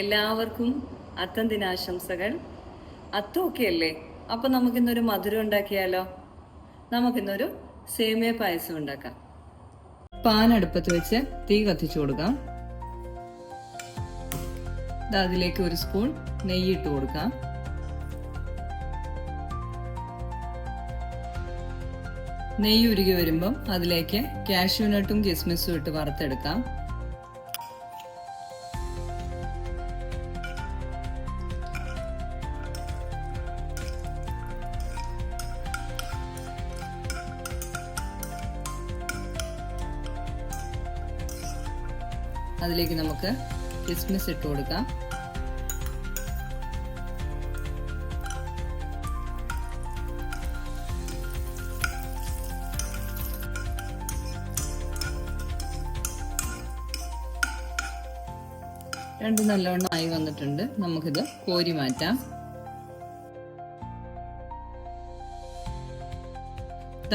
എല്ലാവർക്കും അത്തം ദിനാശംസകൾ അത്തമൊക്കെ അല്ലേ അപ്പൊ നമുക്കിന്നൊരു മധുരം ഉണ്ടാക്കിയാലോ? നമുക്കിന്നൊരു സേമിയ പായസം ഉണ്ടാക്കാം. പാൻ അടുപ്പത്ത് വെച്ച് തീ കത്തിച്ചു കൊടുക്കാം. അതിലേക്ക് ഒരു സ്പൂൺ നെയ്യ് ഇട്ട് കൊടുക്കാം. നെയ്യ് ഉരുകി വരുമ്പം അതിലേക്ക് കാഷ്യൂനട്ടും കിസ്മിസും ഇട്ട് വറുത്തെടുക്കാം. അതിലേക്ക് നമുക്ക് കിസ്മിസ് ഇട്ട് കൊടുക്കാം. രണ്ട് നല്ലവണ്ണം ആയി വന്നിട്ടുണ്ട്. നമുക്കിത് കോരി മാറ്റാം.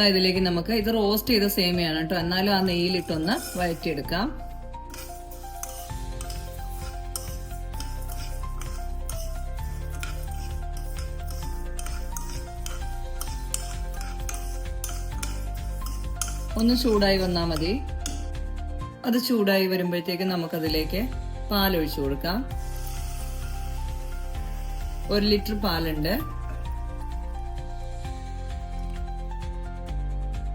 ഇതിലേക്ക് നമുക്ക് ഇത് റോസ്റ്റ് ചെയ്ത സേമിയാണ് കേട്ടോ. എന്നാലും ആ നെയ്യിലിട്ടൊന്ന് വഴറ്റിയെടുക്കാം. ഒന്ന് ചൂടായി വന്നാൽ മതി. അത് ചൂടായി വരുമ്പോഴത്തേക്ക് നമുക്കതിലേക്ക് പാലൊഴിച്ചു കൊടുക്കാം. ഒരു ലിറ്റർ പാലുണ്ട്.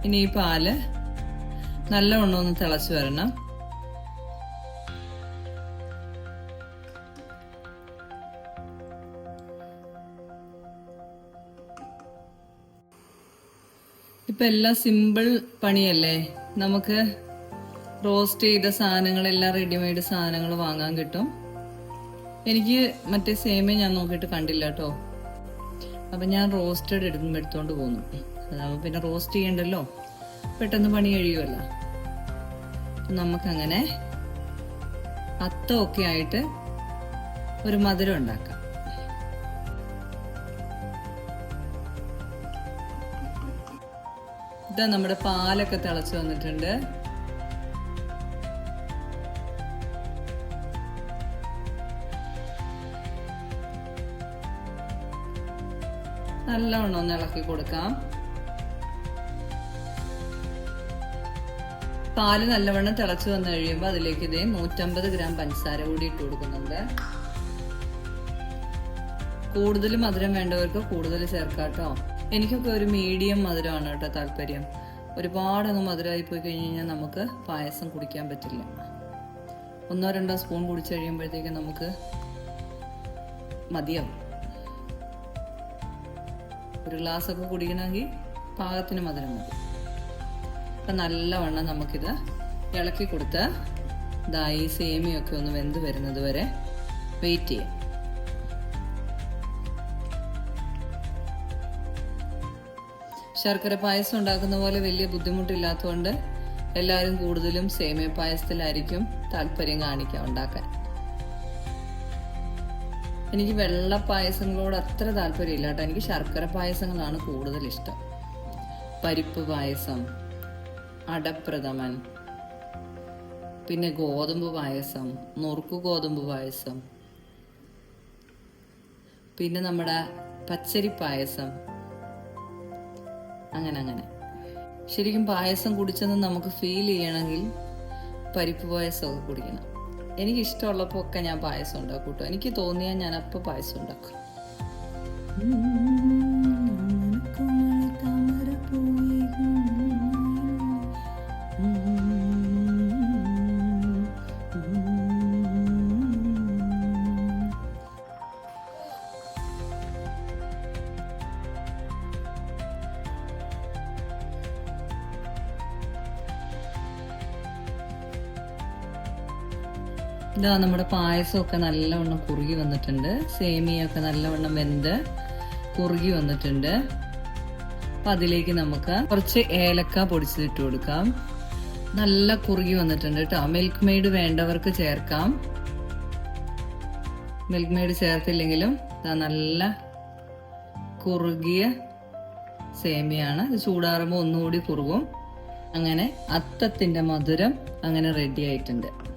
ഇനി ഈ പാൽ നല്ലവണ്ണം ഒന്ന് തിളച്ചു വരണം. ഇപ്പൊ എല്ലാം സിമ്പിൾ പണിയല്ലേ? നമുക്ക് റോസ്റ്റ് ചെയ്ത സാധനങ്ങളെല്ലാം റെഡിമെയ്ഡ് സാധനങ്ങൾ വാങ്ങാൻ കിട്ടും. എനിക്ക് മറ്റേ സേമിയ ഞാൻ നോക്കിയിട്ട് കണ്ടില്ല കേട്ടോ അപ്പൊ ഞാൻ റോസ്റ്റഡ് എടുക്കുമ്പോൾ എടുത്തോണ്ട് പോന്നു. അതാവുമ്പോൾ പിന്നെ റോസ്റ്റ് ചെയ്യണ്ടല്ലോ? പെട്ടെന്ന് പണി കഴിയുമല്ല നമുക്കങ്ങനെ അത്തമൊക്കെ ആയിട്ട് ഒരു മധുരം ഉണ്ടാക്കാം. ഇതാ നമ്മുടെ പാലൊക്കെ തിളച്ചു വന്നിട്ടുണ്ട്. നല്ലവണ്ണം ഒന്ന് ഇളക്കി കൊടുക്കാം. പാൽ നല്ലവണ്ണം തിളച്ചു വന്നു കഴിയുമ്പോൾ അതിലേക്ക് ഇതേ നൂറ്റമ്പത് ഗ്രാം പഞ്ചസാര കൂടി ഇട്ട് കൊടുക്കുന്നുണ്ട്. കൂടുതൽ മധുരം വേണ്ടവർക്ക് കൂടുതൽ ചേർക്കാട്ടോ എനിക്കൊക്കെ ഒരു മീഡിയം മധുരമാണ് കേട്ടോ താല്പര്യം. ഒരുപാട് അങ്ങ് മധുരമായി പോയി കഴിഞ്ഞ് കഴിഞ്ഞാൽ നമുക്ക് പായസം കുടിക്കാൻ പറ്റില്ല. ഒന്നോ രണ്ടോ സ്പൂൺ കുടിച്ചു കഴിയുമ്പോഴത്തേക്ക് നമുക്ക് മതിയാവും. ഒരു ഗ്ലാസ് ഒക്കെ കുടിക്കണമെങ്കിൽ പാകത്തിന് മധുരം മതി. അപ്പം നല്ലവണ്ണം നമുക്കിത് ഇളക്കി കൊടുത്ത് ദായി സേമിയൊക്കെ ഒന്ന് വെന്ത് വരുന്നത് വരെ വെയിറ്റ് ചെയ്യാം. ശർക്കര പായസം ഉണ്ടാക്കുന്ന പോലെ വലിയ ബുദ്ധിമുട്ടില്ലാത്തതുകൊണ്ട് എല്ലാവരും കൂടുതലും സേമിയ പായസത്തിലായിരിക്കും താല്പര്യം കാണിക്കുക ഉണ്ടാക്കാൻ. എനിക്ക് വെള്ള പായസങ്ങളോട് അത്ര താല്പര്യമില്ല കേട്ടോ. എനിക്ക് ശർക്കര പായസങ്ങളാണ് കൂടുതൽ ഇഷ്ടം പരിപ്പ് പായസം അടപ്രഥമൻ പിന്നെ ഗോതമ്പ് പായസം നുറുക്ക് ഗോതമ്പ് പായസം പിന്നെ നമ്മുടെ പച്ചരി പായസം. അങ്ങനെ അങ്ങനെ. ശരിക്കും പായസം കുടിച്ചെന്ന് നമുക്ക് ഫീൽ ചെയ്യണമെങ്കിൽ പരിപ്പ് പായസമൊക്കെ കുടിക്കണം. എനിക്ക് ഇഷ്ടമുള്ളപ്പോൾ ഒക്കെ ഞാൻ പായസം ഉണ്ടാക്കും കേട്ടോ. എനിക്ക് തോന്നിയാൽ ഞാൻ അപ്പോൾ പായസം ഉണ്ടാക്കും. ഇതാ നമ്മുടെ പായസമൊക്കെ നല്ലവണ്ണം കുറുകി വന്നിട്ടുണ്ട്. സേമിയൊക്കെ നല്ലവണ്ണം വെന്ത് കുറുകി വന്നിട്ടുണ്ട്. അപ്പം അതിലേക്ക് നമുക്ക് കുറച്ച് ഏലക്ക പൊടിച്ചിട്ട് കൊടുക്കാം. നല്ല കുറുകി വന്നിട്ടുണ്ട് കേട്ടോ. മിൽക്ക് മെയ്ഡ് വേണ്ടവർക്ക് ചേർക്കാം. മിൽക്ക് മെയ്ഡ് ചേർത്തില്ലെങ്കിലും നല്ല കുറുകിയ സേമിയാണ്. ഇത് ചൂടാറുമ്പോൾ ഒന്നുകൂടി കുറുകും. അങ്ങനെ അത്തത്തിന്റെ മധുരം അങ്ങനെ റെഡി ആയിട്ടുണ്ട്.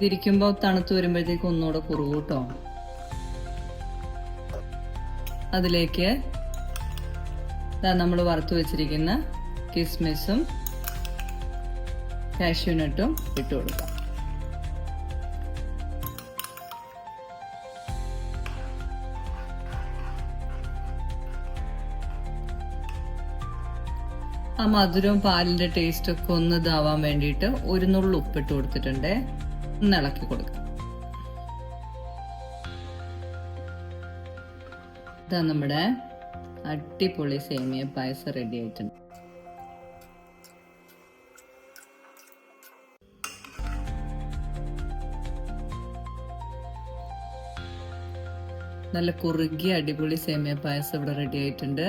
തിരിക്കുമ്പോൾ തണുത്ത് വരുമ്പോഴത്തേക്ക് ഒന്നുകൂടെ കുറവ് കേട്ടോ. അതിലേക്ക് നമ്മൾ വറുത്ത് വെച്ചിരിക്കുന്ന കിസ്മിസും കാഷ്യൂനട്ടും ഇട്ട് കൊടുക്കാം. ആ മധുരവും പാലിന്റെ ടേസ്റ്റ് ഒക്കെ ഒന്ന് ഇതാവാൻ വേണ്ടിയിട്ട് ഒരു നുള്ളു ഉപ്പിട്ട് കൊടുത്തിട്ടുണ്ട്. ഒന്ന് ഇളക്കി കൊടുക്കുക ഇതാ നമ്മുടെ അടിപൊളി സേമിയ പായസം റെഡി ആയിട്ടുണ്ട്. നല്ല കുറുകിയ അടിപൊളി സേമിയ പായസം ഇവിടെ റെഡി ആയിട്ടുണ്ട്.